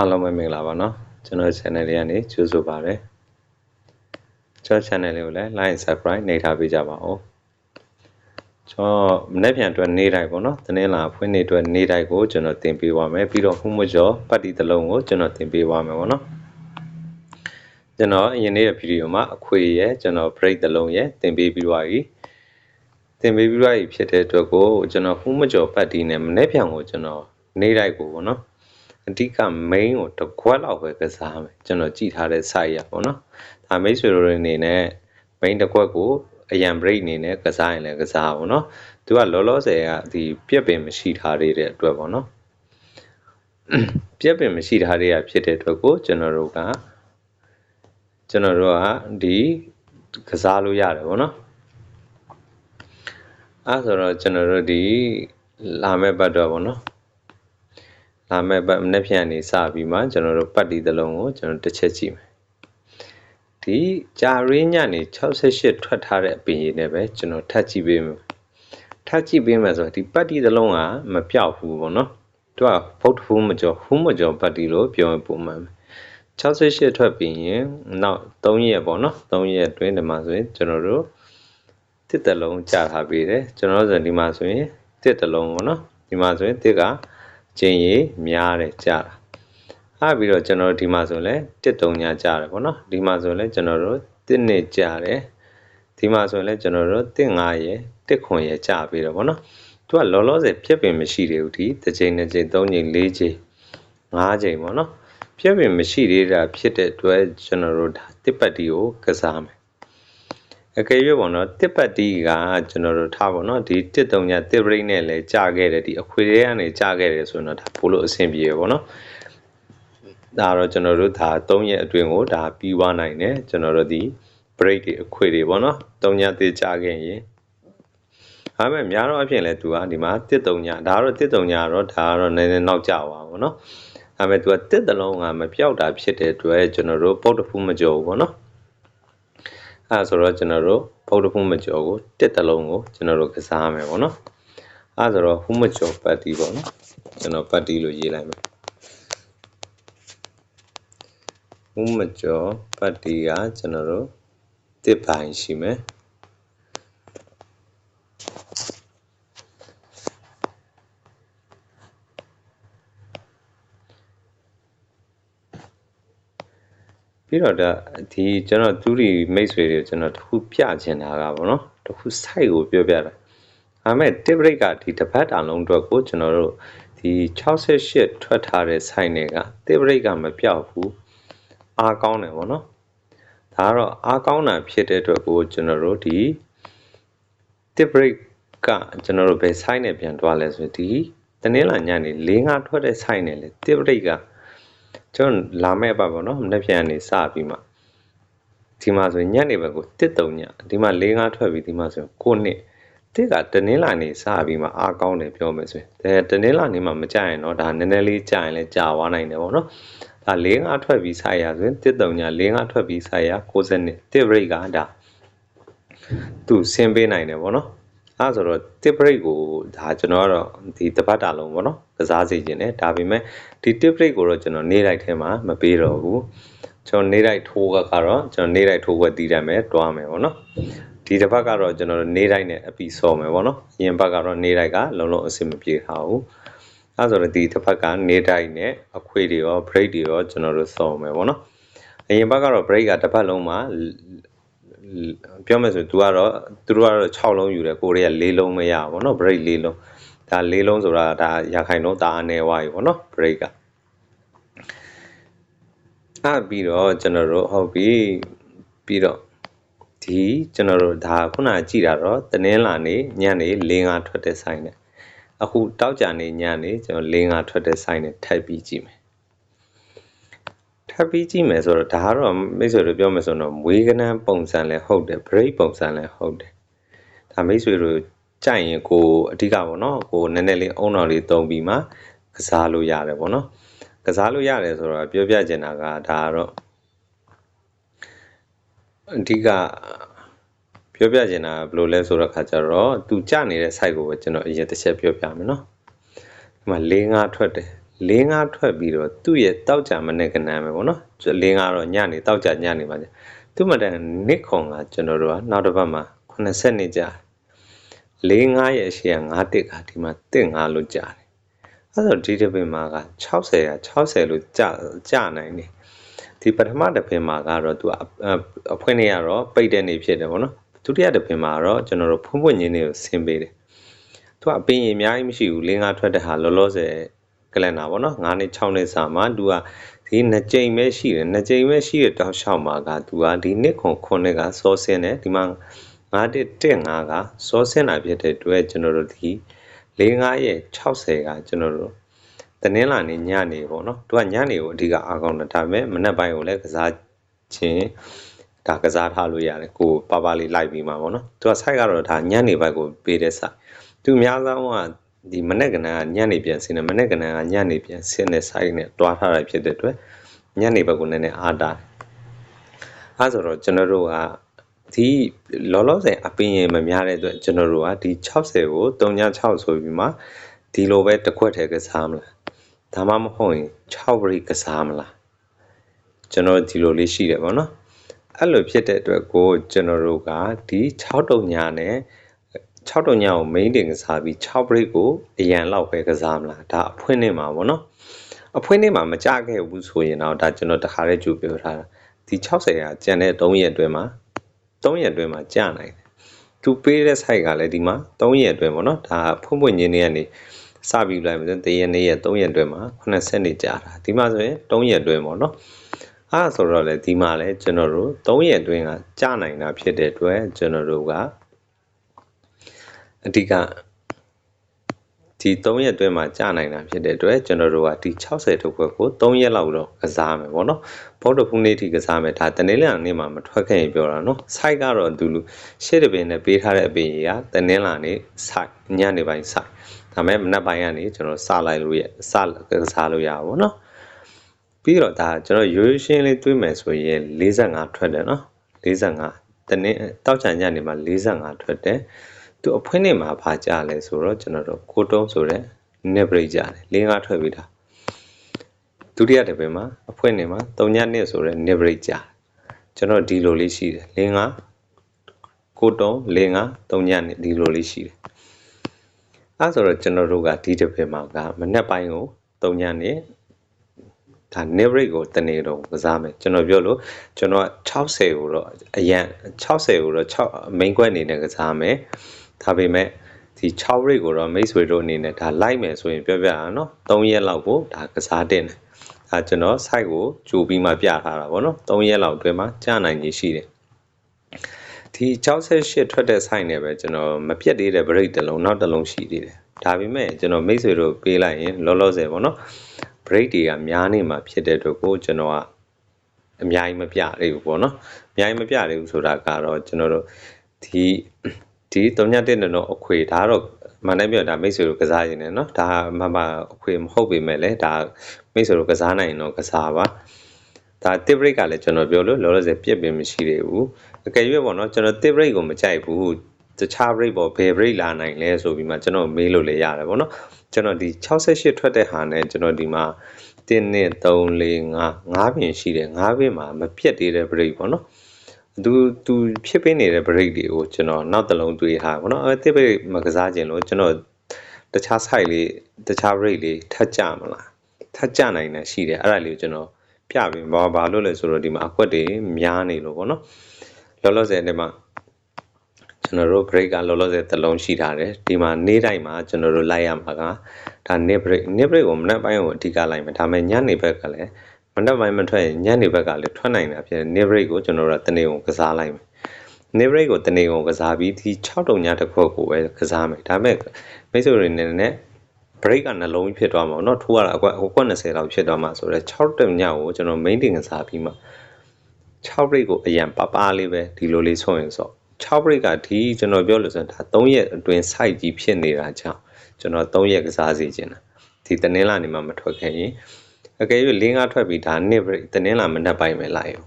အားလုံးပဲမင်္ဂလာပါနော်ကျွန်တော် channel လေးကနေကြိုဆိုပါရစေကျွန်တော် channel လေးကိုလည်း like and subscribe နှိပ်ထားပေးကြပါဦးကျွန်တော်မနေ့ပြန်အတွက်နေ့တိုင်းပေါ့နော်တနေ့လာဖွင့်နေ့အတွက်နေ့တိုင်းကိုကျွန်တော်သင်ပေးပါမယ်ပြီးတော့ဖုံးမကျော်ပတ်တီတစ်လုံးကိုကျွန်တော်သင်ပေးပါမယ်ပေါ့နော်ကျွန်တော်အရင်နေ့ရဲ့ဗီဒီယိုမှာအခွေရဲ့ကျွန်တော် break တစ်လုံးရဲ့သင်ပေးပြီးသွားပြီသင်ပေးပြီးသွားပြီဖြစ်တဲ့အတွက်ကိုကျွန်တော်ဖုံးမကျော်ပတ်တီနဲ့မနေ့ပြန်ကိုကျွန်တော်နေ့တိုင်းကိုပေါ့နော် အဓိက main ကိုတစ်ခွက်လောက်ပဲကစားမယ်ကျွန်တော်ကြည့်ထားတဲ့ site ရပေါ့နော်ဒါမိတ်ဆွေတို့အနေနဲ့ main တစ်ခွက်ကိုအရန် break အနေနဲ့ကစားရင်လည်းကစားပါတော့သူကလောလောဆယ်ကဒီပြက်ပင်မရှိထားသေးတဲ့အတွက်ပေါ့နော်ပြက်ပင်မရှိထားသေးရဖြစ်တဲ့အတွက်ကိုကျွန်တော်တို့ကကျွန်တော်တို့ကဒီကစားလို့ရတယ်ပေါ့နော်အဲဆိုတော့ကျွန်တော်တို့ဒီလာမဲ့ဘတ်တော့ပေါ့နော် လာမယ့်ပတ်မနေ့ဖြန်နေစပြီးမှကျွန်တော်တို့ပတ်တီသလုံးကိုကျွန်တော်တစ်ချက်ကြည့်မယ်ဒီဂျာရင်းညနေ68ထွက်ထားတဲ့အပင်ရည်နဲ့ပဲကျွန်တော်ထပ်ကြည့်ပေးမယ်ထပ်ကြည့်ပေးမယ်ဆိုတော့ဒီပတ်တီသလုံးကမပြောက်ဘူးပေါ့နော်သူကဖုတ်ဖူးမကျော်ဖူးမကျော်ပတ်တီလို့ပြောရင်ပုံမှန်68ထွက်ပြီးရင်နောက်3ရက်ပေါ့နော်3ရက်အတွင်းဒီမှာဆိုရင်ကျွန်တော်တို့တစ်တလုံးကြာထားပေးတယ်ကျွန်တော်တို့ဆိုဒီမှာဆိုရင်တစ်တလုံးပေါ့နော်ဒီမှာဆိုရင်တစ်က ကျင်းရည်များတယ်ကြာတာအဲ့ပြီးတော့ကျွန်တော်တို့ဒီမှာဆိုလဲတစ်တုံညာကြာတယ်ပေါ့နော်ဒီမှာဆိုလဲကျွန်တော်တို့တစ်နှစ်ကြာတယ်ဒီမှာဆိုလဲကျွန်တော်တို့တစ်ငါရယ်တစ်ခွန်ရယ်ကြာပြီးတော့ပေါ့နော်သူကလောလောဆယ်ဖြစ်ပင်မရှိသေးဘူးဒီတစ်ချိန်တစ်ချိန်သုံးချိန်လေးချိန်ငါးချိန်ပေါ့နော်ဖြစ်ပင်မရှိသေးတာဖြစ်တဲ့အတွက်ကျွန်တော်တို့တစ်ပတ်တီကိုကစားမယ် အကယ်၍ပေါ့နော်တစ်ပတ်တီကကျွန်တော်တို့ထားပေါ့နော်ဒီတစ်တုံညာတစ်ပရိတ်နဲ့လည်းကြာခဲ့တယ်ဒီအခွေတွေကနေကြာခဲ့တယ်ဆိုတော့ဒါပို့လို့အဆင်ပြေရပေါ့နော်ဒါတော့ကျွန်တော်တို့ဒါ3ရက်အတွင်းကိုဒါပြီးွားနိုင်တယ်ကျွန်တော်တို့ဒီ break တွေအခွေတွေပေါ့နော်3ညသေးကြာခဲ့ရင်ဒါပေမဲ့များတော့အဖြစ်လဲသူကဒီမှာတစ်တုံညာဒါကတော့တစ်တုံညာတော့ဒါကတော့နည်းနည်းနောက်ကျသွားပါနော်ဒါပေမဲ့သူကတစ်တလုံးကမပြောက်တာဖြစ်တဲ့အတွက်ကျွန်တော်တို့ပုတ်တဖူးမကြော်ဘူးပေါ့နော် အဲဆိုတော့ကျွန်တော်တို့ဗုဒ္ဓဖုမကျော်ကိုတစ်တလုံးကိုကျွန်တော်တို့ကစားမယ်ပေါ့နော်အဲဆိုတော့ဖုမကျော်ပတ်တီပေါ့နော်ကျွန်တော်ပတ်တီလို့ရေးလိုက်မယ်ဖုမကျော်ပတ်တီကကျွန်တော်တို့တစ်ပိုင်းရှိမယ် ပြီးတော့ဒါဒီကျွန်တော်သူတွေမိတ်ဆွေတွေကျွန်တော်တခုပြချင်တာကဗောနော်တခု site ကိုပြောပြတာဒါပေမဲ့ tip break ကဒီတစ်ပတ်တာလုံးအတွက်ကိုကျွန်တော်တို့ဒီ68ထွက်ထားတဲ့ site တွေက tip break ကမပြောက်ဘူးအားကောင်းတယ်ဗောနော်ဒါကတော့အားကောင်းတာဖြစ်တဲ့အတွက်ကိုကျွန်တော်တို့ဒီ tip break ကကျွန်တော်တို့ဘယ် site နဲ့ပြန်သွားလဲဆိုဒီတနင်္လာညနေ၄၅ထွက်တဲ့ site နဲ့လေ tip break က ကျွန်တော်လာမဲ့ပါပေါ့နော်မနေ့ပြန်နေစပြီးမှဒီမှာဆိုညနေဘက်ကိုတစ်တုံညဒီမှာ၄၅ထွက်ပြီးဒီမှာဆိုကိုနှစ်တစ်ကတနင်္လာနေစပြီးမှအားကောင်းတယ်ပြောမယ်ဆိုရင်ဒါတနင်္လာနေမှမကြရင်တော့ဒါနည်းနည်းလေးကြာရင်လည်းကြာသွားနိုင်တယ်ပေါ့နော်ဒါ၄၅ထွက်ပြီးဆိုရဆိုရင်တစ်တုံည၄၅ထွက်ပြီးဆိုရ60နှစ်တစ် break ကဒါသူဆင်းပေးနိုင်တယ်ပေါ့နော် အဲဆိုတော့ tip break ကိုဒါကျွန်တော်ကတော့ဒီတပတ်တာလုံးပေါ့နော်ကစားစီခြင်းနဲ့ဒါပေမဲ့ဒီ tip break ကိုတော့ကျွန်တော်နေ့တိုင်းထဲမှာမပေးတော့ဘူးကျွန်တော်နေ့တိုင်းထိုးကကတော့ကျွန်တော်နေ့တိုင်းထိုးခွက်တီးတယ်မယ်တွားမယ်ပေါ့နော်ဒီတစ်ပတ်ကတော့ကျွန်တော်နေ့တိုင်းနဲ့အပီဆော်မယ်ပေါ့နော်အရင်ဘက်ကတော့နေ့တိုင်းကလုံးလုံးအဆင်မပြေထားဘူးအဲဆိုတော့ဒီတစ်ပတ်ကနေ့တိုင်းနဲ့အခွေတွေရော break တွေရောကျွန်တော်တို့ဆော်မယ်ပေါ့နော်အရင်ဘက်ကတော့ break ကတစ်ပတ်လုံးမှာ ပြောမယ်ဆိုသူကတော့သူတို့ကတော့6လုံးယူတယ်ကိုရီးယား4လုံးမရဘူးဗောနော် break 4လုံးဒါ4လုံးဆိုတာဒါရခိုင်တော့ဒါအနေဝါးပြီဗောနော် break ကအဲ့ပြီးတော့ကျွန်တော်တို့ဟုတ်ပြီပြီးတော့ဒီကျွန်တော်တို့ဒါခုနကြည့်တာတော့တနင်္လာနေ့ညနေ၄၅ထွက်တဲ့ဆိုင်နဲ့အခုတောက်ကြနေညနေကျွန်တော်၄၅ထွက်တဲ့ဆိုင်နဲ့ထပ်ပြီးကြည့်မယ် ထပ်ပြီးကြည့်မယ်ဆိုတော့ဒါကတော့မိတ်ဆွေတို့ပြောမယ်ဆိုတော့မွေးကနန်းပုံစံလည်းဟုတ်တယ် break ပုံစံလည်းဟုတ်တယ်ဒါမိတ်ဆွေတို့ကြိုက်ရင်ကိုအဓိကပေါ့နော်ကိုနည်းနည်းလေးအုံတော်လေးတုံပြီးမှကစားလို့ရတယ်ပေါ့နော်ကစားလို့ရတယ်ဆိုတော့ပြောပြချင်တာကဒါကတော့အဓိကပြောပြချင်တာဘယ်လိုလဲဆိုတော့ခါကျတော့သူကြနေတဲ့ site ကိုပဲကျွန်တော်အရင်တစ်ချက်ပြောပြမယ်နော်ဒီမှာ၄၅ထွက်တယ် လင်းကားထွက်ပြီးတော့သူ့ရဲ့တောက်ကြမနဲ့ကနန်းပဲပေါ့နော်လင်းကားတော့ညနေတောက်ကြညနေပါကြသူ့မတန်နစ်ခွန်ကကျွန်တော်တို့ကနောက်တစ်ပတ်မှာ80နှစ်ကြာလေးငါးရဲ့အရှိက9တစ်ကဒီမှာတစ်ငါလို့ကြာတယ်အဲ့တော့ဒီတစ်ပင်မှာက60က60လို့ကြာကြာနိုင်တယ်ဒီပထမတစ်ပင်မှာကတော့သူအဖွင့်နေရတော့ပိတ်တဲ့နေဖြစ်တယ်ပေါ့နော်ဒုတိယတစ်ပင်မှာတော့ကျွန်တော်တို့ဖွင့်ဖွင့်ချင်းတွေကိုဆင်းပေးတယ်သူကအပင်ရင်အများကြီးမရှိဘူးလင်းကားထွက်တဲ့ဟာလောလောဆယ် ကလန်နာပေါ့နော်9နှစ်6နှစ်စာမှာသူကဒီနှစ်ကြိမ်ပဲရှိတယ်နှစ်ကြိမ်ပဲရှိတဲ့တောက်လျှောက်မှာကသူကဒီနှစ်ခွန်ခုနှစ်ကစောစင်းတယ်ဒီမှာ9တက်တက်9ကစောစင်းတာဖြစ်တဲ့အတွက်ကျွန်တော်တို့ဒီ45ရဲ့60ကကျွန်တော်တို့တနင်္လာနေ့ညနေပေါ့နော်သူကညနေကိုအဓိကအားကောင်းတယ်ဒါပေမဲ့မနက်ပိုင်းကိုလည်းကစားခြင်းဒါကစားထားလို့ရတယ်ကိုပါပါလေးလိုက်ပြီးမှာပေါ့နော်သူက site ကတော့ဒါညနေဘက်ကိုပေးတဲ့ site သူအများဆုံးက ဒီမနေ့ကနန်းကညနေပြန်ဆင်းတယ်မနေ့ကနန်းကညနေပြန်ဆင်းတဲ့ site နဲ့တွားထားတာဖြစ်တဲ့အတွက်ညနေဘက်ကိုနည်းနည်းအားတာအဲဆိုတော့ကျွန်တော်တို့ကဒီလောလောဆယ်အပင်ရမများတဲ့အတွက်ကျွန်တော်တို့ကဒီ60ကို36ဆိုပြီးမှဒီလိုပဲတစ်ခွက်ထဲကစားမလားဒါမှမဟုတ်ရင်6ပရိကစားမလားကျွန်တော်ဒီလိုလေးရှိတယ်ပေါ့နော်အဲ့လိုဖြစ်တဲ့အတွက်ကိုကျွန်တော်တို့ကဒီ6တုံညာနဲ့ 6တုံညာကို main တင်ကစားပြီး6 break ကိုအရန်လောက်ပဲကစားမလားဒါအဖွင့်နေမှာပေါ့နော်အဖွင့်နေမှာမကြခဲ့ဘူးဆိုရင်တော့ဒါကျွန်တော်တခါလေးကြိုပြောထားတာဒီ60ကကျန်တဲ့3ရက်အတွင်းမှာ3ရက်အတွင်းမှာကြာနိုင်တယ်သူပေးတဲ့ site ကလည်းဒီမှာ3ရက်အတွင်းပေါ့နော်ဒါဖွင့်ဖွင့်ချင်းနေကနေစပြီးလိုက်မယ်တရက်နေ့ရက်3ရက်အတွင်းမှာ80နေကြာတာဒီမှာဆိုရင်3ရက်အတွင်းပေါ့နော်အဲ့ဆိုတော့လေဒီမှာလဲကျွန်တော်တို့3ရက်အတွင်းကကြာနိုင်တာဖြစ်တဲ့အတွက်ကျွန်တော်တို့က အဓိကဒီ3ရက်အတွင်းမှာကြာနိုင်တာဖြစ်တဲ့အတွက်ကျွန်တော်တို့ကဒီ60ထုတ်ခွက်ကို3ရက်လောက်တော့ကစားမယ်ပေါ့နော်ဘောတော့ဖူးနေ့ထိကစားမယ်ဒါတနင်္လာနေ့မှာမထွက်ခဲ့ရင်ပြောတာနော် site ကတော့သူလူရှေ့တပင်နဲ့ပေးထားတဲ့အပင်ကြီးကတနင်္လာနေ့ site ညနေပိုင်း site ဒါမဲ့မနက်ပိုင်းကနေကျွန်တော်စလိုက်လို့ရစကစားလို့ရပါဘောနော်ပြီးတော့ဒါကျွန်တော်ရိုးရိုးရှင်းလေးတွေးမယ်ဆိုရင်45ထွက်တယ်နော်45တနင်္တောက်ချန်ညနေမှာ45ထွက်တယ် သူအဖွင့်နေမှာဘာကြလဲဆိုတော့ကျွန်တော်တို့ကိုတုံးဆိုတဲ့ net break ကြတယ်လင်းကားထွက်ပြီးတာဒုတိယတစ်ပင်မှာအဖွင့်နေမှာ3ညနှစ်ဆိုတဲ့ net break ကြကျွန်တော်ဒီလိုလေးရှိတယ်လင်းကားကိုတုံးလင်းကား3ညနှစ်ဒီလိုလေးရှိတယ်အဲဆိုတော့ကျွန်တော်တို့ကဒီတစ်ပင်မှာကမနက်ပိုင်းကို3ညနှစ်ဒါ net break ကိုတနေ့တော့ကစားမယ်ကျွန်တော်ပြောလို့ကျွန်တော်60ကိုတော့အရန်60ကိုတော့6 main quest အနေနဲ့ကစားမယ် ဒါပေမဲ့ဒီ6 rate ကိုတော့မိတ်ဆွေတို့အနေနဲ့ဒါလိုက်မယ်ဆိုရင်ပြောပြရအောင်နော်3ရက်လောက်ကိုဒါကစားတင်တယ်ဒါကျွန်တော် site ကိုကြိုပြီးမှပြထားတာပေါ့နော်3ရက်လောက်အတွင်းမှာကြာနိုင်ကြီးရှိတယ်ဒီ68ထွက်တဲ့ site နဲ့ပဲကျွန်တော်မပြတ်သေးတဲ့ break တစ်လုံးနောက်တစ်လုံးရှိသေးတယ်ဒါပေမဲ့ကျွန်တော်မိတ်ဆွေတို့ပေးလိုက်ရင်လောလောဆယ်ပေါ့နော် break တွေကများနေမှာဖြစ်တဲ့အတွက်ကိုကျွန်တော်ကအများကြီးမပြသေးဘူးပေါ့နော်အများကြီးမပြသေးဘူးဆိုတာကတော့ကျွန်တော်တို့ဒီ ဒီ3ည1နော်အခွေဒါတော့မနိုင်ပြောဒါမိတ်ဆွေတို့ကစားရင်လည်းနော်ဒါမမအခွေမဟုတ်ပေမဲ့လည်းဒါမိတ်ဆွေတို့ကစားနိုင်ရင်တော့ကစားပါဒါ tip break ကလည်းကျွန်တော်ပြောလို့လောလောဆယ်ပြစ်ပင်မရှိသေးဘူးအကယ်၍ပေါ့နော်ကျွန်တော် tip break ကိုမကြိုက်ဘူးတခြား break ပေါ့ဘယ် break လာနိုင်လဲဆိုပြီးမှကျွန်တော်မေးလို့လည်းရတယ်ပေါ့နော်ကျွန်တော်ဒီ68ထွက်တဲ့ဟာနဲ့ကျွန်တော်ဒီမှာ1 2 3 4 5 5ပင်ရှိတယ်5ပင်မှာမပြတ်သေးတဲ့ break ပေါ့နော် သူသူဖြစ်ပေးနေတဲ့ break တွေကိုကျွန်တော်နောက်တစ်လုံးတွေးထားပါတော့အဲတစ် break မကစားခြင်းလို့ကျွန်တော်တခြား site လေးတခြား break လေးထပ်ကြမလားထပ်ကြနိုင်တယ်ရှိတယ်အဲ့ဒါလေးကိုကျွန်တော်ပြပြီးဘာဘာလို့လဲဆိုတော့ဒီမှာအကွက်တွေများနေလို့ပေါ့နော်လောလောဆယ်ဒီမှာကျွန်တော်တို့ break ကလောလောဆယ်တစ်လုံးရှိထားတယ်ဒီမှာနေ့တိုင်းမှာကျွန်တော်တို့လိုက်ရမှာကဒါ net break net break ကိုမနက်ပိုင်းကိုအဓိကလိုက်မယ်ဒါပေမဲ့ညနေဘက်ကလည်းမ နက်ပိုင်းမထွက်ရင်ညနေဘက်ကလည်းထွက်နိုင်တာဖြစ်တယ် ne break ကိုကျွန်တော်တို့ကတနေကုန်ကစားလိုက်မယ် ne break ကိုတနေကုန်ကစားပြီးဒီ6တုံညတစ်ခုကိုပဲကစားမယ်ဒါပေမဲ့မိတ်ဆွေတွေနေနဲ့ break ကနှလုံးကြီးဖြစ်သွားမှာပေါ့နော်ထိုးရတာအကွက်အကွက်20လောက်ဖြစ်သွားမှာဆိုတော့6တုံညကိုကျွန်တော် main တင်ကစားပြီးမှ6 break ကိုအရင်ပပလေးပဲဒီလိုလေးဆုံးရင်ဆို6 break ကဒီကျွန်တော်ပြောလို့ဆိုရင်ဒါ3ရက်အတွင်း site ကြီးဖြစ်နေတာကြောင့်ကျွန်တော်3ရက်ကစားစီခြင်းတာဒီတနင်္လာနေ့မှမထွက်ခင်ရင် အကယ်၍လင်းကားထွက်ပြီးဒါနှစ်တနင်္လာမနက်ပိုင်းပဲလိုက်ရော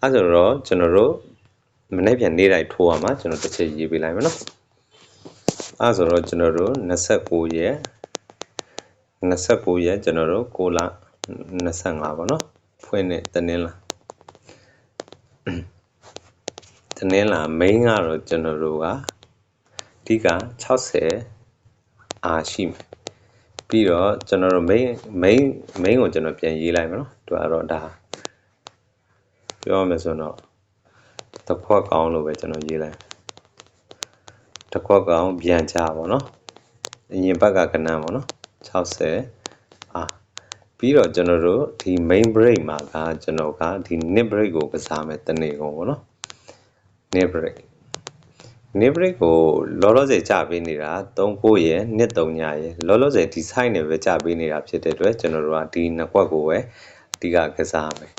အဲဆိုတော့ကျွန်တော်တို့မနေ့ပြန်နေ့တိုင်းထိုးရမှာကျွန်တော်တစ်ချက်ရေးပေးလိုက်မယ်နော်အဲဆိုတော့ကျွန်တော်တို့29ရက်29ရက်ကျွန်တော်တို့6လ25ပေါ့နော်ဖွင့်တဲ့တနင်္လာတနင်္လာ main ကတော့ကျွန်တော်တို့ကအဓိက60အားရှိမယ် ပြီးတော့ကျွန်တော်တို့ main main main ကိုကျွန်တော်ပြန်ရေးလိုက်မယ်နော်သူကတော့ဒါပြောရမယ်ဆိုတော့တစ်ခွက်ကောင်းလို့ပဲကျွန်တော်ရေးလိုက်တစ်ခွက်ကောင်းပြန်ကြပါတော့အရင်ဘက်ကကဏ္ဍပေါ့နော်60အာပြီးတော့ကျွန်တော်တို့ဒီ main break မှာကကျွန်တော်ကဒီ nip break ကိုကစားမယ်တနေ့ကုန်ပေါ့နော် nip break nip break ကိုလောလောဆယ်ကြာပေးနေတာ39ရယ်နှစ်3ညရယ်လောလောဆယ်ဒီ site နဲ့ပဲကြာပေးနေတာဖြစ်တဲ့အတွက်ကျွန်တော်တို့ကဒီနှစ်ခွက်ကိုပဲအဓိကကစားမယ်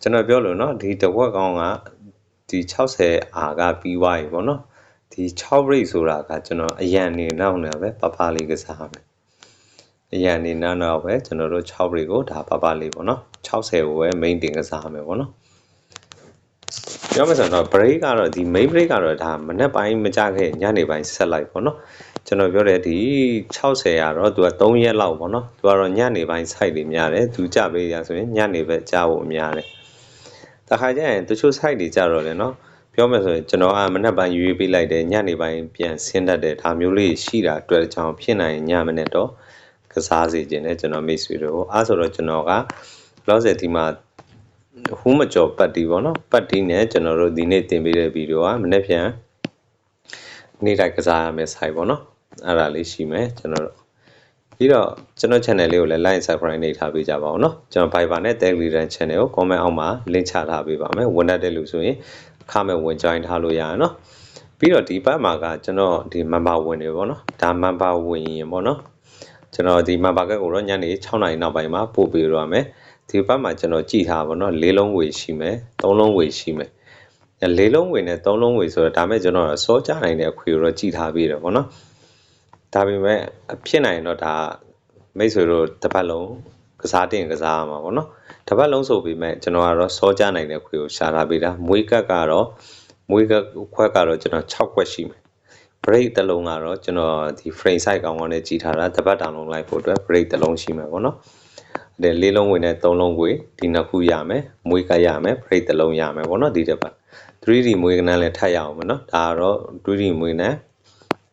ကျွန်တော်ပြောလို့เนาะဒီတစ်ခွက်ကောင်းကဒီ60အာကပြီးသွားပြီပေါ့နော်ဒီ6 break ဆိုတာကကျွန်တော်အရန်နေနောက်နေပဲပပလေးကစားမယ်အရန်နေနောက်နောက်ပဲကျွန်တော်တို့6 break ကိုဒါပပလေးပေါ့နော်60ကိုပဲ main တင်ကစားမယ်ပေါ့နော် ပြောမယ်ဆိုတော့ break ကတော့ဒီ main break ကတော့ဒါမနေ့ပိုင်းမကြခဲ့ညနေပိုင်းဆက်လိုက်ပေါ့နော်ကျွန်တော်ပြောတဲ့ဒီ60ကတော့သူက3ရက်လောက်ပေါ့နော်သူကတော့ညနေပိုင်း site တွေများတယ်သူကြပေးရဆိုရင်ညနေပဲကြားဖို့များတယ်တခါကျရင်တချို့ site တွေကြတော့လေနော်ပြောမယ်ဆိုရင်ကျွန်တော်ကမနေ့ပိုင်းရွေးပေးလိုက်တယ်ညနေပိုင်းပြန်ဆင်းတတ်တယ်ဒါမျိုးလေးရှိတာအတွက်ကြောင့်ဖြစ်နိုင်ညမနေ့တော့ကစားစီခြင်းနဲ့ကျွန်တော်မိတ်ဆွေတို့အားဆိုတော့ကျွန်တော်က လောဆယ်ဒီမှာ ဟူးမကျော်ပတ်တီပေါ့နော်ပတ်တီနဲ့ကျွန်တော်တို့ဒီနေ့တင်ပေးတဲ့ဗီဒီယိုကမနေ့ပြန်နေ့တိုင်းကစားရမယ်ဆိုင်ပေါ့နော်အဲ့ဒါလေးရှိမယ်ကျွန်တော်တို့ပြီးတော့ကျွန်တော် channel လေးကိုလည်း like subscribe နေထားပေးကြပါဦးเนาะကျွန်တော် Viber နဲ့ Telegram channel ကို comment အောက်မှာ link ချထားပေးပါမယ်ဝင်တတ်တဲ့လူဆိုရင်အခမဲ့ဝင် join ထားလို့ရရเนาะပြီးတော့ဒီဘက်မှာကကျွန်တော်ဒီ member ဝင်တွေပေါ့နော်ဒါ member ဝင်ရင်ပေါ့နော်ကျွန်တော်ဒီ member ကကိုတော့ညနေ6နာရီနောက်ပိုင်းမှာပို့ပေးရမယ် ဒီဘက်မှာကျွန်တော်ကြည့်ထားပါတော့၄လုံးဝေရှိမယ်၃လုံးဝေရှိမယ်လေးလုံးဝေနဲ့သုံးလုံးဝေဆိုတော့ဒါမဲ့ကျွန်တော်စောကြနိုင်တဲ့အခွေကိုတော့ကြည်ထားပြီးတယ်ပေါ့နော်ဒါပေမဲ့ဖြစ်နိုင်တော့ဒါမိတ်ဆွေတို့တစ်ပတ်လုံးကစားတင်ကစားရမှာပေါ့နော်တစ်ပတ်လုံးဆိုပေမဲ့ကျွန်တော်ကတော့စောကြနိုင်တဲ့ခွေကိုရှာထားပေးတာမွေးကတ်ကတော့မွေးကတ်ခွက်ကတော့ကျွန်တော်6ခွက်ရှိမယ် break တစ်လုံးကတော့ကျွန်တော်ဒီ frame size ကောင်းကောင်းနဲ့ကြည်ထားတာတစ်ပတ်တောင်လုံးလိုက်ဖို့အတွက် break တစ်လုံးရှိမှာပေါ့နော် တဲ့လေးလုံးဝင်နဲ့သုံးလုံးဝင်ဒီနှစ်ခုရမယ်မွေးကတ်ရမယ် break တစ်လုံးရမယ်ပေါ့နော်ဒီတစ်ပတ် 3D မွေးကနန်းလည်းထပ်ရအောင်မနော်ဒါကတော့ 3D မွေးနန်း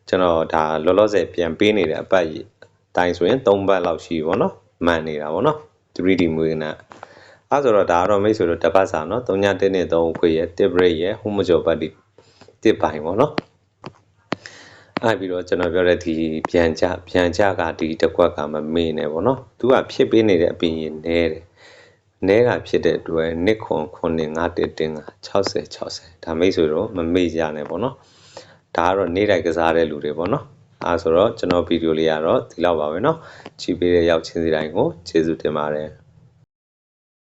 ကျွန်တော်ဒါလောလောဆယ်ပြန်ပေးနေတဲ့အပတ်တိုင်းဆိုရင်3ပတ်လောက်ရှိပြီပေါ့နော်မှန်နေတာပေါ့နော် 3D မွေးကနန်းအဲဆိုတော့ဒါကတော့မိတ်ဆွေတို့တစ်ပတ်စာနော်3ည1နဲ့3ခွေရဲ့ tip break ရဲ့ home မကျော်ပတ်ဒီ tip ပိုင်းပေါ့နော် အဲပြီးတော့ကျွန်တော်ပြောတဲ့ဒီပြန်ကြပြန်ကြကဒီတစ်ခွက်ကမမေ့နဲ့ပေါ့နော်သူကဖြစ်ပေးနေတဲ့အပြင်နေတယ်နဲကဖြစ်တဲ့အတွက်နှစ်ခွန်ခွန်နဲ့9တက်တင်က60 60ဒါမိတ်ဆွေတော့မမေ့ကြနဲ့ပေါ့နော်ဒါကတော့နေ့တိုင်းကစားတဲ့လူတွေပေါ့နော်အဲဆိုတော့ကျွန်တော်ဗီဒီယိုလေးကတော့ဒီလောက်ပါပဲเนาะကြည့်ပေးတဲ့ရောက်ချင်းစီတိုင်းကိုကျေးဇူးတင်ပါတယ်